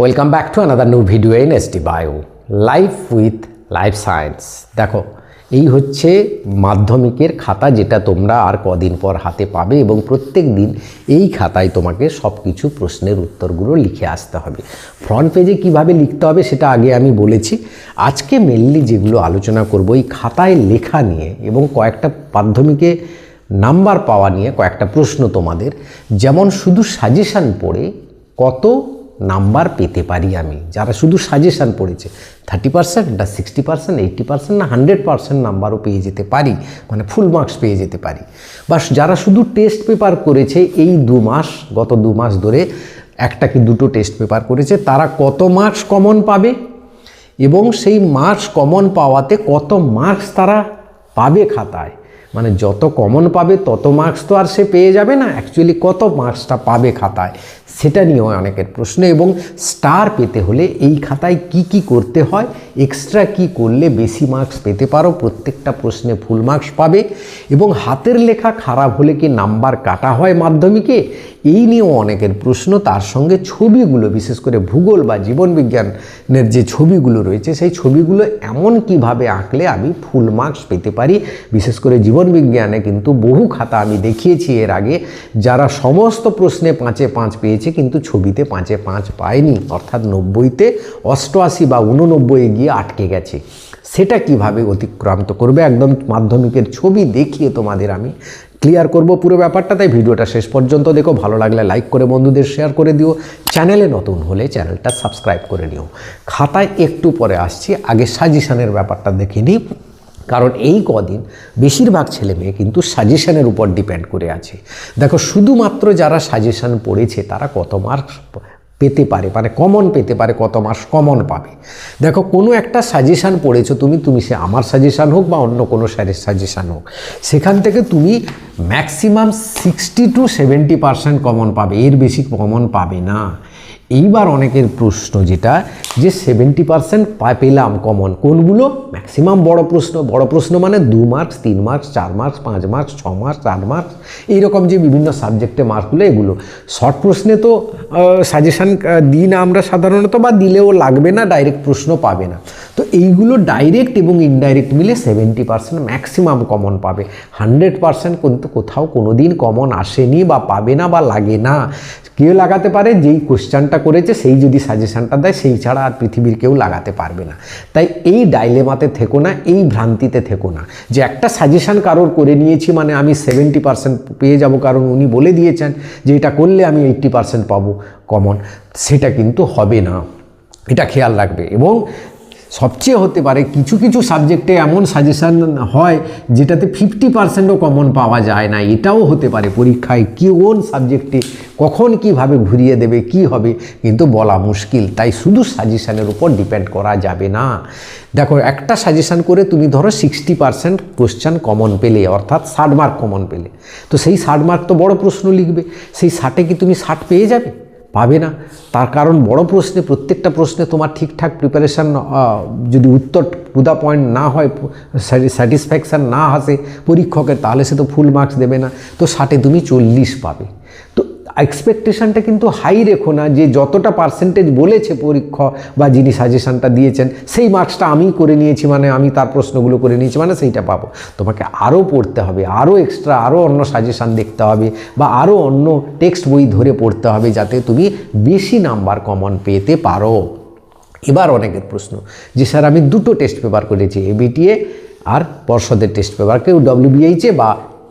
Welcome back to another new video in S T bio life with life science দেখো, এই হচ্ছে মাধ্যমিকের খাতা যেটা তোমরা আর কদিন পর হাতে পাবে এবং প্রত্যেক দিন এই খাতায় তোমাকে সব কিছু প্রশ্নের উত্তরগুলো লিখে আসতে হবে। ফ্রন্ট পেজে কীভাবে লিখতে হবে সেটা আগে আমি বলেছি। আজকে মেনলি যেগুলো আলোচনা করব এই খাতায় লেখা নিয়ে এবং কয়েকটা মাধ্যমিকে নাম্বার পাওয়া নিয়ে কয়েকটা প্রশ্ন তোমাদের। যেমন শুধু সাজেশান পড়ে কত নাম্বার পেতে পারি আমি। যারা শুধু সাজেশান পড়েছে থার্টি পার্সেন্ট না সিক্সটি পার্সেন্ট এইট্টি পার্সেন্ট না হান্ড্রেড পার্সেন্ট নাম্বারও পেয়ে যেতে পারি মানে ফুল মার্কস পেয়ে যেতে পারি। বা যারা শুধু টেস্ট পেপার করেছে এই দু মাস, গত দু মাস ধরে, একটা কি দুটো টেস্ট পেপার করেছে, তারা কত মার্কস কমন পাবে? এবং সেই মার্কস কমন পাওয়াতে কত মার্কস তারা পাবে খাতায়? মানে যত কমন পাবে, তত মার্কস তো আর সে পেয়ে যাবে না। অ্যাকচুয়ালি কত মার্কসটা পাবে খাতায়? সেটা নিয়েও অনেকের প্রশ্ন এবং স্টার পেতে হলে এই খাতায় কি কি করতে হয়? এক্সট্রা কি করলে বেশি মার্কস পেতে পারো? প্রত্যেকটা প্রশ্নে ফুল মার্কস পাবে এবং হাতের লেখা খারাপ হলে কি নাম্বার কাটা হয় মাধ্যমিকে? এই নিয়েও অনেকের প্রশ্ন। তার সঙ্গে ছবিগুলো, বিশেষ করে ভূগোল বা জীবনবিজ্ঞানের যে ছবিগুলো রয়েছে, সেই ছবিগুলো এমন কীভাবে আঁকলে আমি ফুল মার্কস পেতে পারি? বিশেষ করে জীবনবিজ্ঞানে কিন্তু বহু খাতা আমি দেখিয়েছি এর আগে, যারা সমস্ত প্রশ্নে পাঁচে পাঁচ পেয়েছে, কিন্তু ছবিতে পাঁচে পাঁচ পায়নি। অর্থাৎ নব্বইতে অষ্টআশি বা উননব্বইয়ে গিয়ে আটকে গেছে। সেটা কীভাবে অতিক্রান্ত করবে? একদম মাধ্যমিকের ছবি দেখিয়ে তোমাদের আমি ক্লিয়ার করব পুরো ব্যাপারটা। তাই ভিডিওটা শেষ পর্যন্ত দেখো। ভালো লাগলে লাইক করে বন্ধুদের শেয়ার করে দিও। চ্যানেলে নতুন হলে চ্যানেলটা সাবস্ক্রাইব করে নিও। খাতায় একটু পরে আসছি। আগে সাজেশনের ব্যাপারটা দেখে নিই। কারণ এই কদিন বেশিরভাগ ছেলে মেয়ে কিন্তু সাজেশনের উপর ডিপেন্ড করে আছে। দেখো, শুধুমাত্র যারা সাজেশন পড়েছে, তারা কত মার্কস পেতে পারে মানে কমন পেতে পারে, কত মাস কমন পাবে। দেখো, কোনো একটা সাজেশান পড়েছো তুমি তুমি সে আমার সাজেশান হোক বা অন্য কোনো স্যারের সাজেশান হোক, সেখান থেকে তুমি maximum sixty two seventy percent common পাবে, এর বেশি কমন পাবে না। এইবার অনেকের প্রশ্ন যেটা, যে সেভেন্টি পার্সেন্ট পেলাম কমন কোনগুলো? ম্যাক্সিমাম বড় প্রশ্ন। বড় প্রশ্ন মানে দু মার্কস তিন মার্কস চার মার্কস পাঁচ মার্কস ছ মার্কস চার মার্কস এইরকম যে বিভিন্ন সাবজেক্টে মার্কগুলো এগুলো। শর্ট প্রশ্নে তো সাজেশান দিই না আমরা সাধারণত বা দিলেও লাগবে না ডাইরেক্ট প্রশ্ন পাবে না। এইগুলো ডাইরেক্ট এবং ইনডাইরেক্ট মিলে সেভেন্টি পার্সেন্ট ম্যাক্সিমাম কমন পাবে। হান্ড্রেড পার্সেন্ট কিন্তু কোথাও কোনো দিন কমন আসেনি বা পাবে না বা লাগে না। কেউ লাগাতে পারে, যেই কোশ্চানটা করেছে, সেই যদি সাজেশানটা দেয়, সেই ছাড়া আর পৃথিবীর কেউ লাগাতে পারবে না। তাই এই ডাইলেমাতে থেকো না, এই ভ্রান্তিতে থেকো না। যে একটা সাজেশান কারোর করে নিয়েছি মানে আমি সেভেন্টি পার্সেন্ট পেয়ে যাব কারণ উনি বলে দিয়েছেন যে এটা করলে আমি এইট্টি পার্সেন্ট পাবো কমন সেটা কিন্তু হবে না। এটা খেয়াল রাখবে এবং সবচেয়ে হতে পারে, কিছু কিছু সাবজেক্টে এমন সাজেশান হয় যেটাতে ফিফটি পার্সেন্টও কমন পাওয়া যায় না। এটাও হতে পারে পরীক্ষায় কোন সাবজেক্টে কখন কীভাবে ঘুরিয়ে দেবে, কি হবে, কিন্তু বলা মুশকিল। তাই শুধু সাজেশানের উপর ডিপেন্ড করা যাবে না। দেখো, একটা সাজেশান করে তুমি ধরো সিক্সটি পার্সেন্ট কোশ্চান কমন পেলে, অর্থাৎ ষাট মার্ক কমন পেলে। তো সেই ষাট মার্ক তো বড় প্রশ্ন লিখবে। সেই ষাটে কি তুমি ষাট পেয়ে যাবে? পাবে না। তার কারণ বড় প্রশ্নে, প্রত্যেকটা প্রশ্নে তোমার ঠিকঠাক প্রিপারেশান যদি উত্তর টু পয়েন্ট না হয় স্যাটিসফ্যাকশান না আসে পরীক্ষকের, তাহলে সে তো ফুল মার্কস দেবে না। তো ষাটে তুমি চল্লিশ পাবে। তো এক্সপেকটেশানটা কিন্তু হাই রেখো না যে যতটা পার্সেন্টেজ বলেছে পরীক্ষা বা যিনি সাজেশানটা দিয়েছেন, সেই মার্কসটা আমি করে নিয়েছি মানে আমি তার প্রশ্নগুলো করে নিয়েছি মানে সেইটা পাবো। তোমাকে আরও পড়তে হবে, আরও এক্সট্রা আরও অন্য সাজেশান দেখতে হবে বা আরও অন্য টেক্সট বই ধরে পড়তে হবে যাতে তুমি বেশি নাম্বার কমন পেতে পারো। এবার অনেকের প্রশ্ন যে, স্যার, আমি দুটো টেস্ট পেপার করেছি এবিটিএ আর পর্ষদের টেস্ট পেপার কেউ ডব্লিউবিএইচে বা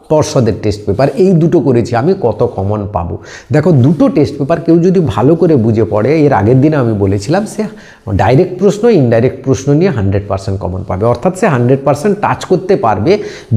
পর্ষদের টেস্ট পেপার এই দুটো করেছি, আমি কত কমন পাবো? দেখো, দুটো টেস্ট পেপার কেউ যদি ভালো করে বুঝে পড়ে, এর আগের দিনে আমি বলেছিলাম, সে ডাইরেক্ট প্রশ্ন ইনডাইরেক্ট প্রশ্ন নিয়ে হান্ড্রেড পার্সেন্ট কমন পাবে। অর্থাৎ সে হান্ড্রেড পার্সেন্ট টাচ করতে পারবে,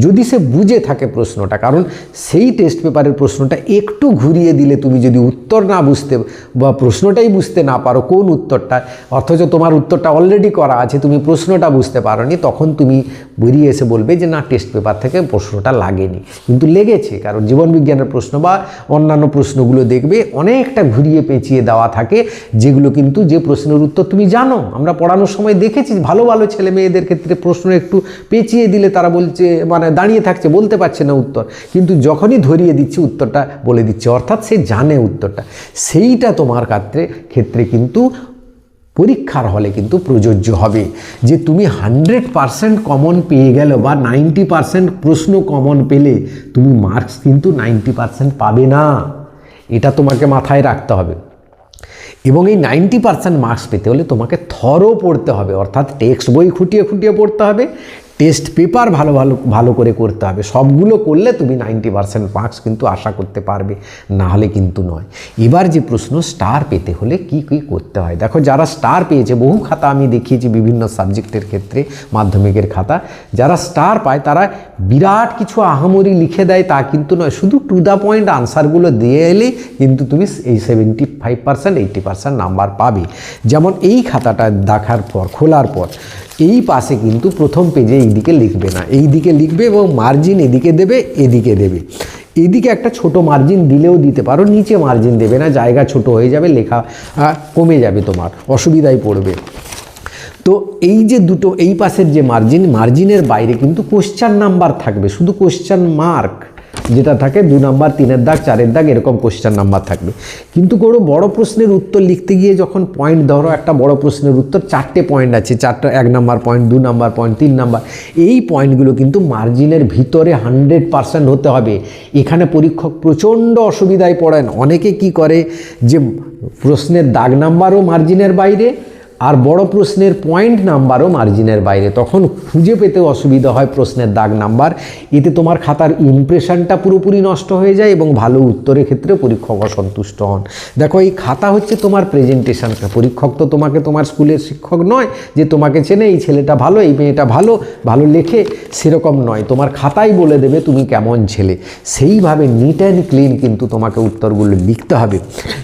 যদি সে বুঝে থাকে প্রশ্নটা। কারণ সেই টেস্ট পেপারের প্রশ্নটা একটু ঘুরিয়ে দিলে তুমি যদি উত্তর না বুঝতে, বা প্রশ্নটাই বুঝতে না পারো, কোন উত্তরটা? অথচ তোমার উত্তরটা অলরেডি করা আছে, তুমি প্রশ্নটা বুঝতে পারো তখন তুমি বেরিয়ে এসে বলবে যে, না টেস্ট পেপার থেকে প্রশ্নটা লাগেনি। কিন্তু লেগেছে, কারণ জীবনবিজ্ঞানের প্রশ্ন বা অন্যান্য প্রশ্নগুলো দেখবে অনেকটা ঘুরিয়ে পেঁচিয়ে দেওয়া থাকে, যেগুলো কিন্তু যে প্রশ্নের উত্তর তুমি জানো। আমরা পড়ানোর সময় দেখেছি ভালো ভালো ছেলে মেয়েদের ক্ষেত্রে প্রশ্ন একটু পেঁচিয়ে দিলে তারা বলছে মানে দাঁড়িয়ে থাকছে, বলতে পারছে না উত্তর। কিন্তু যখনই ধরিয়ে দিচ্ছে উত্তরটা, বলে দিচ্ছে, অর্থাৎ সে জানে উত্তরটা। সেইটা তোমার ক্ষেত্রে ক্ষেত্রে কিন্তু পরীক্ষার হলে কিন্তু প্রযোজ্য হবে। যে তুমি হান্ড্রেড পারসেন্ট কমন পেয়ে গেল বা নাইনটি পারসেন্ট প্রশ্ন কমন পেলে, তুমি মার্কস কিন্তু নাইনটি পারসেন্ট পাবে না। এটা তোমাকে মাথায় রাখতে হবে। এবং এই নাইনটি পার্সেন্ট মার্কস পেতে হলে তোমাকে থরও পড়তে হবে, অর্থাৎ টেক্সট বই খুঁটিয়ে খুঁটিয়ে পড়তে হবে টেস্ট পেপার ভালো ভালো ভালো করে করতে হবে। সবগুলো করলে তুমি নাইনটি পার্সেন্ট মার্কস কিন্তু আশা করতে পারবে, না হলে কিন্তু নয়। এবার যে প্রশ্ন স্টার পেতে হলে কি কি করতে হয়? দেখো, যারা স্টার পেয়েছে, বহু খাতা আমি দেখিয়েছি বিভিন্ন সাবজেক্টের ক্ষেত্রে, মাধ্যমিকের খাতা। যারা স্টার পায়, তারা বিরাট কিছু আহামরি লিখে দেয়, তা কিন্তু নয়। শুধু টু দ্য পয়েন্ট আনসারগুলো দিয়ে এলেই কিন্তু তুমি এই seventy five percent eighty percent number পাবে। যেমন এই খাতাটা দেখার পর, খোলার পর, এই পাশে কিন্তু প্রথম পেজে এই দিকে লিখবে না। এই দিকে লিখবে এবং মার্জিন এদিকে দেবে এদিকে দেবে। এদিকে একটা ছোট মার্জিন দিলেও দিতে পারো, নিচে মার্জিন দেবে না, জায়গা ছোট হয়ে যাবে, লেখা কমে যাবে তোমার, অসুবিধায় পড়বে। তো এই যে দুটো, এই পাশের যে মার্জিন মার্জিনের বাইরে কিন্তু কোশ্চান নাম্বার থাকবে, শুধু কোশ্চান মার্ক যেটা থাকে দু নাম্বার, তিনের দাগ, চারের দাগ, এরকম কোশ্চেন নাম্বার থাকবে। কিন্তু কোনো বড় প্রশ্নের উত্তর লিখতে গিয়ে যখন পয়েন্ট ধরো, একটা বড় প্রশ্নের উত্তর, চারটে পয়েন্ট আছে, চারটা, এক নাম্বার পয়েন্ট দু নাম্বার পয়েন্ট তিন নাম্বার, এই পয়েন্টগুলো কিন্তু মার্জিনের ভিতরে হান্ড্রেড পার্সেন্ট হতে হবে। এখানে পরীক্ষক প্রচণ্ড অসুবিধায় পড়েন। অনেকে কি করে? যে প্রশ্নের দাগ নাম্বারও মার্জিনের বাইরে আর বড় প্রশ্নের পয়েন্ট নাম্বারও মার্জিনের বাইরে। তখন খুঁজে পেতে অসুবিধা হয় প্রশ্নের দাগ নাম্বার এতে তোমার খাতার ইমপ্রেশনটা পুরোপুরি নষ্ট হয়ে যায় এবং ভালো উত্তরের ক্ষেত্রে পরীক্ষক অসন্তুষ্ট হন। দেখো, এই খাতা হচ্ছে তোমার প্রেজেন্টেশন পরীক্ষক তো তোমাকে তোমার স্কুলের শিক্ষক নয় যে তোমাকে চেনে, এই ছেলেটা ভালো, এই মেয়েটা ভালো ভালো লেখে। সেরকম নয়। তোমার খাতাই বলে দেবে তুমি কেমন ছেলে। সেইভাবে নিট অ্যান্ড ক্লিন কিন্তু তোমাকে উত্তরগুলো লিখতে হবে।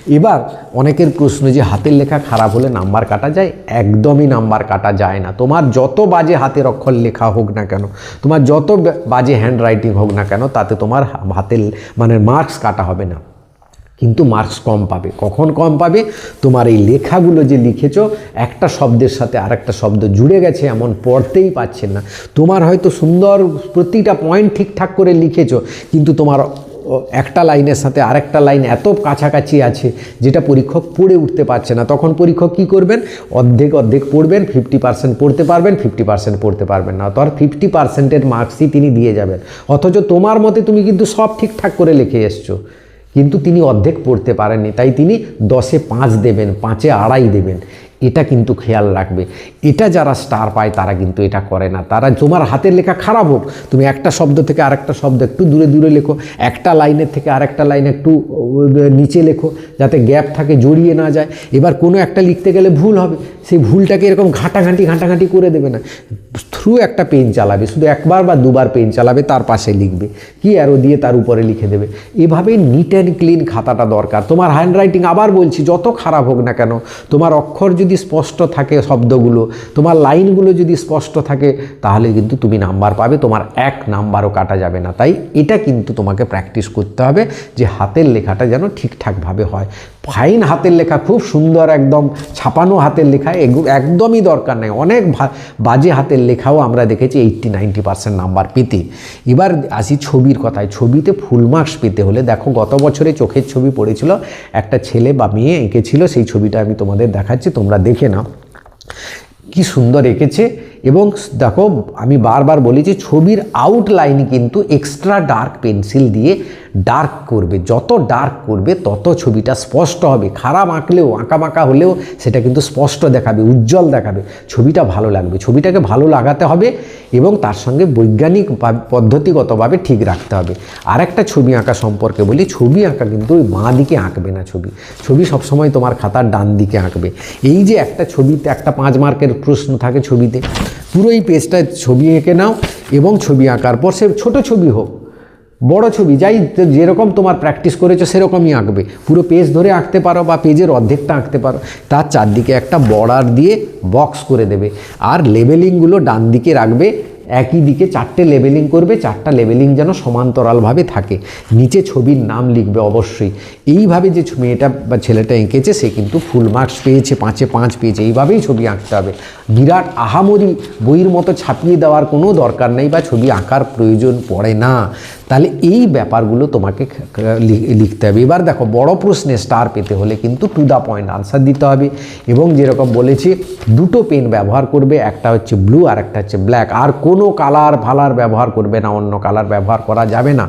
এবার অনেকের প্রশ্ন যে হাতের লেখা খারাপ হলে নাম্বার কাটা যায়? একদমই নাম্বার কাটা যায় না। তোমার যত বাজে হাতের অক্ষর লেখা হোক না কেন, তোমার যত বাজে হ্যান্ড রাইটিং হোক না কেন, তাতে তোমার হাতের মানে মার্কস কাটা হবে না। কিন্তু মার্কস কম পাবে। কখন কম পাবে? তোমার এই লেখাগুলো যে লিখেছো, একটা শব্দের সাথে আরেকটা শব্দ জুড়ে গেছে, এমন পড়তেই পাচ্ছেন না। তোমার হয়তো সুন্দর প্রতিটা পয়েন্ট ঠিকঠাক করে লিখেছো, কিন্তু তোমার একটা লাইনের সাথে আরেকটা লাইন এত কাছাকাছি আছে যেটা পরীক্ষক পড়ে উঠতে পারছে না। তখন পরীক্ষক কী করবেন? অর্ধেক অর্ধেক পড়বেন ফিফটি পার্সেন্ট পড়তে পারবেন ফিফটি পার্সেন্ট পড়তে পারবেন না। তো আর ফিফটি পার্সেন্টের মার্কসই তিনি দিয়ে যাবেন। অথচ তোমার মতে তুমি কিন্তু সব ঠিকঠাক করে লিখে এসছো। কিন্তু তিনি অর্ধেক পড়তে পারেননি। তাই তিনি দশে পাঁচ দেবেন, পাঁচে আড়াই দেবেন। এটা কিন্তু খেয়াল রাখবে। এটা যারা স্টার পায়, তারা কিন্তু এটা করে না। তারা তোমার হাতের লেখা খারাপ হোক, তুমি একটা শব্দ থেকে আরেকটা শব্দ একটু দূরে দূরে লেখো, একটা লাইনের থেকে আরেকটা লাইন একটু নিচে লেখো, যাতে গ্যাপ থাকে, জড়িয়ে না যায়। এবার কোনো একটা লিখতে গেলে ভুল হবে। সেই ভুলটাকে এরকম ঘাঁটাঘাঁটি ঘাঁটাঘাঁটি করে দেবে না। থ্রু একটা পেন চালাবে, শুধু একবার বা দুবার পেন চালাবে, তার পাশে লিখবে। কি অ্যারো দিয়ে তার উপরে লিখে দেবে। এভাবে নিট অ্যান্ড ক্লিন খাতাটা দরকার। তোমার হ্যান্ড রাইটিং আবার বলছি, যত খারাপ হোক না কেন, তোমার অক্ষর যদি স্পষ্ট থাকে শব্দগুলো, তোমার লাইনগুলো যদি স্পষ্ট থাকে, তাহলে কিন্তু তুমি নাম্বার পাবে, তোমার এক নাম্বারও কাটা যাবে না। তাই এটা কিন্তু তোমাকে প্র্যাকটিস করতে হবে যে হাতের লেখাটা যেন ঠিকঠাকভাবে হয়। ফাইন হাতের লেখা, খুব সুন্দর একদম ছাপানো হাতের লেখা, এগু- একদমই দরকার নেই। অনেক বাজে হাতের লেখাও আমরা দেখেছি এইট্টি নাইনটি পার্সেন্ট নাম্বার পেতে। এবার আসি ছবির কথায়। ছবিতে ফুল মার্কস পেতে হলে দেখো, গত বছরে চোখের ছবি পড়েছিল, একটা ছেলে বা মেয়ে এঁকেছিল, সেই ছবিটা আমি তোমাদের দেখাচ্ছি, তোমরা দেখে নাও। কি সুন্দর এঁকেছে এবং দেখো, আমি বারবার বলি যে ছবির আউটলাইন কিন্তু এক্সট্রা ডার্ক পেন্সিল দিয়ে ডার্ক করবে। যত ডার্ক করবে, তত ছবিটা স্পষ্ট হবে। খারাপ আঁকলেও আঁকা বাঁকা হলেও সেটা কিন্তু স্পষ্ট দেখাবে, উজ্জ্বল দেখাবে। ছবিটা ভালো লাগবে। ছবিটাকে ভালো লাগাতে হবে এবং তার সঙ্গে বৈজ্ঞানিক পদ্ধতিগতভাবে ঠিক রাখতে হবে। আর একটা ছবি আঁকা সম্পর্কে বলি, ছবি আঁকা কিন্তু ওই বাঁ দিকে আঁকবে না ছবি। ছবি সবসময় তোমার খাতার ডান দিকে আঁকবে। এই যে একটা ছবিতে একটা পাঁচ মার্কের প্রশ্ন থাকে ছবিতে পুরো এই পেজটায় ছবি এঁকে নাও এবং ছবি আঁকার পর সে ছোটো ছবি হোক, বড় ছবি, যাই যেরকম তোমার প্র্যাকটিস করেছ সেরকমই আঁকবে। পুরো পেজ ধরে আঁকতে পারো বা পেজের অর্ধেকটা আঁকতে পারো। তার চারদিকে একটা বর্ডার দিয়ে বক্স করে দেবে। আর লেবেলিংগুলো ডান দিকে রাখবে। একই দিকে চারটে লেবেলিং করবে, চারটা লেবেলিং যেন সমান্তরালভাবে থাকে। নিচে ছবির নাম লিখবে অবশ্যই। এইভাবে যে মেয়েটা বা ছেলেটা এঁকেছে, সে কিন্তু ফুল মার্কস পেয়েছে, পাঁচে পাঁচ পেয়েছে, এইভাবেই ছবি আঁকতে হবে। বিরাট আহামরি বইয়ের মতো ছাপিয়ে দেওয়ার কোনো দরকার নেই বা ছবি আঁকার প্রয়োজন পড়ে না। তাহলে এই ব্যাপারগুলো তোমাকে লিখতে হবে। এবার দেখো, বড় প্রশ্নে স্টার পেতে হলে কিন্তু টু দ্য পয়েন্ট আনসার দিতে হবে এবং যেরকম বলেছি, দুটো পেন ব্যবহার করবে, একটা হচ্ছে ব্লু আর একটা হচ্ছে ব্ল্যাক আর কোনো কালার ফালার ব্যবহার করবে না, অন্য কালার ব্যবহার করা যাবে না।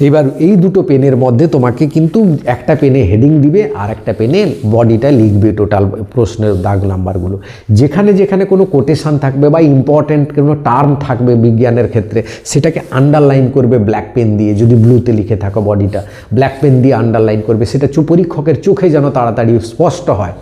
এবার এই দুটো পেনের মধ্যে তোমাকে কিন্তু একটা পেনে হেডিং দিবে আর একটা পেনে বডিটা লিখবে টোটাল প্রশ্নের দাগ নাম্বারগুলো। যেখানে যেখানে কোনো কোটেশন থাকবে বা ইম্পর্ট্যান্ট কোনো টার্ম থাকবে বিজ্ঞানের ক্ষেত্রে, সেটাকে আন্ডারলাইন করবে ব্ল্যাক পেন দিয়ে, যদি ব্লুতে লিখে থাকো বডিটা। ব্ল্যাক পেন দিয়ে আন্ডারলাইন করবে, সেটা পরীক্ষকের চোখে যেন তাড়াতাড়ি স্পষ্ট হয়।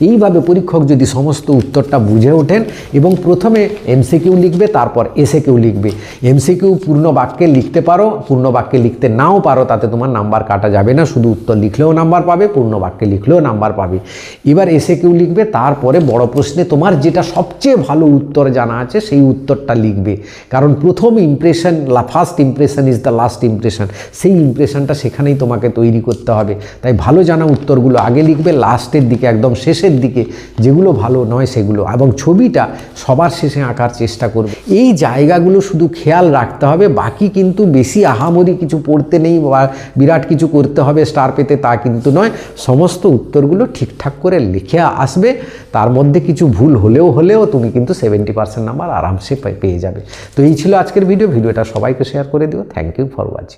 এইভাবে পরীক্ষক যদি সমস্ত উত্তরটা বুঝে ওঠেন এবং প্রথমে এমসিকিউ লিখবে, তারপর এসএকিউ লিখবে। এমসিকিউ পূর্ণ বাক্যে লিখতে পারো, পূর্ণ বাক্যে লিখতে নাও পারো, তাতে তোমার নাম্বার কাটা যাবে না। শুধু উত্তর লিখলেও নাম্বার পাবে, পূর্ণ বাক্যে লিখলেও নাম্বার পাবে। এবার এসএকিউ লিখবে, তারপরে বড় প্রশ্নে তোমার যেটা সবচেয়ে ভালো উত্তর জানা আছে, সেই উত্তরটা লিখবে। কারণ প্রথম impression first impression is the last impression সেই ইমপ্রেশনটা সেখানেই তোমাকে তৈরি করতে হবে। তাই ভালো জানা উত্তরগুলো আগে লিখবে লাস্টের দিকে একদম শেষের দিকে যেগুলো ভালো নয় সেগুলো, এবং ছবিটা সবার শেষে আঁকার চেষ্টা করবে। এই জায়গাগুলো শুধু খেয়াল রাখতে হবে, বাকি কিন্তু বেশি আহামরি কিছু পড়তে নেই বা বিরাট কিছু করতে হবে স্টার পেতে তা কিন্তু নয়। সমস্ত উত্তরগুলো ঠিকঠাক করে লিখে আসবে। তার মধ্যে কিছু ভুল হলেও হলেও তুমি কিন্তু সেভেন্টি পার্সেন্ট নাম্বার আরামসে পেয়ে যাবে। তো এই ছিল আজকের ভিডিও ভিডিওটা সবাইকে শেয়ার করে দিও। Thank you for watching